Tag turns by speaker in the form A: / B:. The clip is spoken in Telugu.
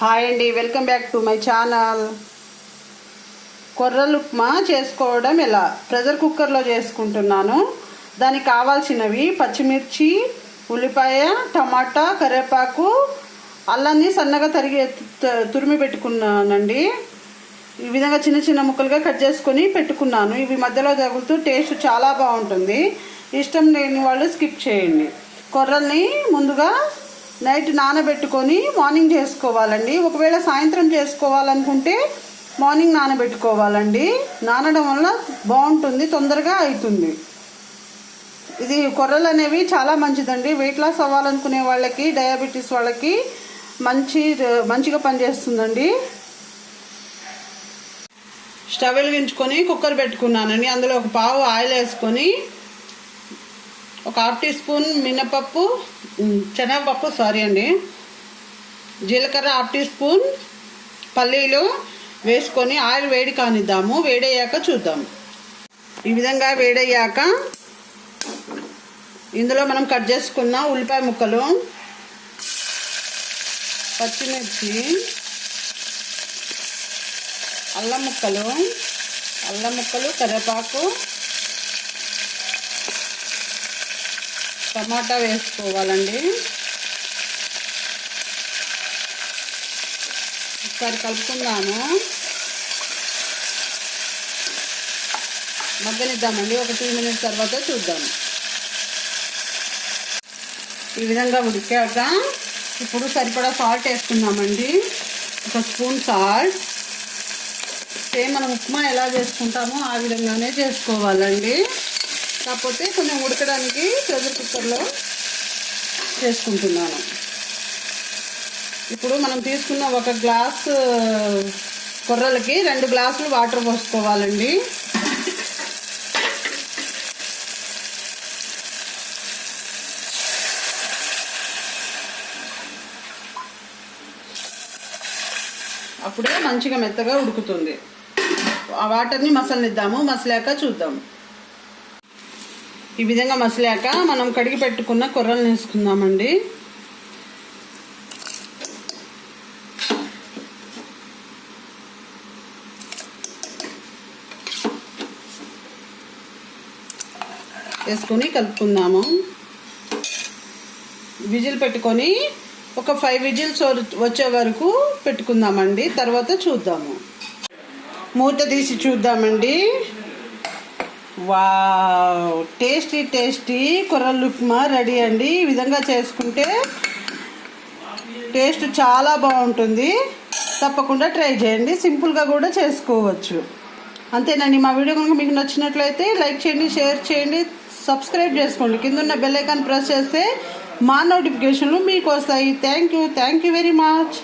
A: హాయ్ అండి welcome back to my channel. కొర్రలు ఉప్మా చేసుకోవడం ఎలా? ప్రెషర్ కుక్కర్లో చేసుకుంటున్నాను. దానికి కావాల్సినవి పచ్చిమిర్చి ఉల్లిపాయ టమాటా కరివేపాకు అల్లాన్ని సన్నగా తరిగి తురిమి పెట్టుకున్నానండి. ఈ విధంగా చిన్న చిన్న ముక్కలుగా కట్ చేసుకొని పెట్టుకున్నాను. ఇవి మధ్యలో తగులుతూ టేస్ట్ చాలా బాగుంటుంది. ఇష్టం లేని వాళ్ళు స్కిప్ చేయండి. కొర్రల్ని ముందుగా నైట్ నానబెట్టుకొని మార్నింగ్ చేసుకోవాలండి. ఒకవేళ సాయంత్రం చేసుకోవాలనుకుంటే మార్నింగ్ నానబెట్టుకోవాలండి. నానడం వల్ల బాగుంటుంది తొందరగా అవుతుంది ఇది కొర్రలు అనేవి చాలా మంచిదండి. వెయిట్ లాస్ అవ్వాలనుకునే వాళ్ళకి డయాబెటీస్ వాళ్ళకి మంచి మంచిగా పనిచేస్తుందండి. స్టవ్ వెలిగించుకొని కుక్కర్ పెట్టుకున్నానండి. అందులో ఒక పావు ఆయిల్ వేసుకొని ఒక హాఫ్ టీ స్పూన్ మినపప్పు శనగపప్పు సారీ అండి. జీలకర్ర హాఫ్ టీ స్పూన్ పల్లీలు వేసుకొని ఆయిల్ వేడి కానిద్దాము. వేడయ్యాక చూద్దాం. ఈ విధంగా వేడయ్యాక ఇందులో మనం కట్ చేసుకున్న ఉల్లిపాయ ముక్కలు పచ్చిమిర్చి అల్లం ముక్కలు అల్లం ముక్కలు కరివేపాకు టమాటా వేసుకోవాలండి. ఒకసారి కలుపుకుందాము. మగ్గనిద్దామండి. ఒక టూ మినిట్స్ తర్వాత చూద్దాం. ఈ విధంగా ఉడికాక ఇప్పుడు సరిపడా సాల్ట్ వేసుకుందామండి. ఒక స్పూన్ సాల్ట్. సేమ్ మనం ఉప్మా ఎలా చేసుకుంటామో ఆ విధంగానే చేసుకోవాలండి. కాకపోతే కొంచెం ఉడకడానికి ప్రెషర్ కుక్కర్లో చేసుకుంటున్నాను. ఇప్పుడు మనం తీసుకున్న ఒక గ్లాస్ కొర్రలకి రెండు గ్లాసులు వాటర్ పోసుకోవాలండి. అప్పుడే మంచిగా మెత్తగా ఉడుకుతుంది. ఆ వాటర్ని మసలనిద్దాము మసలాక చూద్దాం. ఈ విధంగా మసిలాక మనం కడిగి పెట్టుకున్న కొర్రలు వేసుకుందామండి. వేసుకొని కలుపుకుందాము. విజిల్ పెట్టుకొని ఒక ఫైవ్ విజిల్స్ వచ్చే వరకు పెట్టుకుందామండి. తర్వాత చూద్దాము. మూత తీసి చూద్దామండి. వా టేస్టీ టేస్టీ కొర్రలు ఉప్మా రెడీ అండి. ఈ విధంగా చేసుకుంటే టేస్ట్ చాలా బాగుంటుంది. తప్పకుండా ట్రై చేయండి. సింపుల్గా కూడా చేసుకోవచ్చు. అంతేనండి. మా వీడియో కనుక మీకు నచ్చినట్లయితే లైక్ చేయండి షేర్ చేయండి సబ్స్క్రైబ్ చేసుకోండి. కింద ఉన్న బెల్ ఐకాన్ ప్రెస్ చేస్తే మా నోటిఫికేషన్లు మీకు వస్తాయి. Thank you thank you very much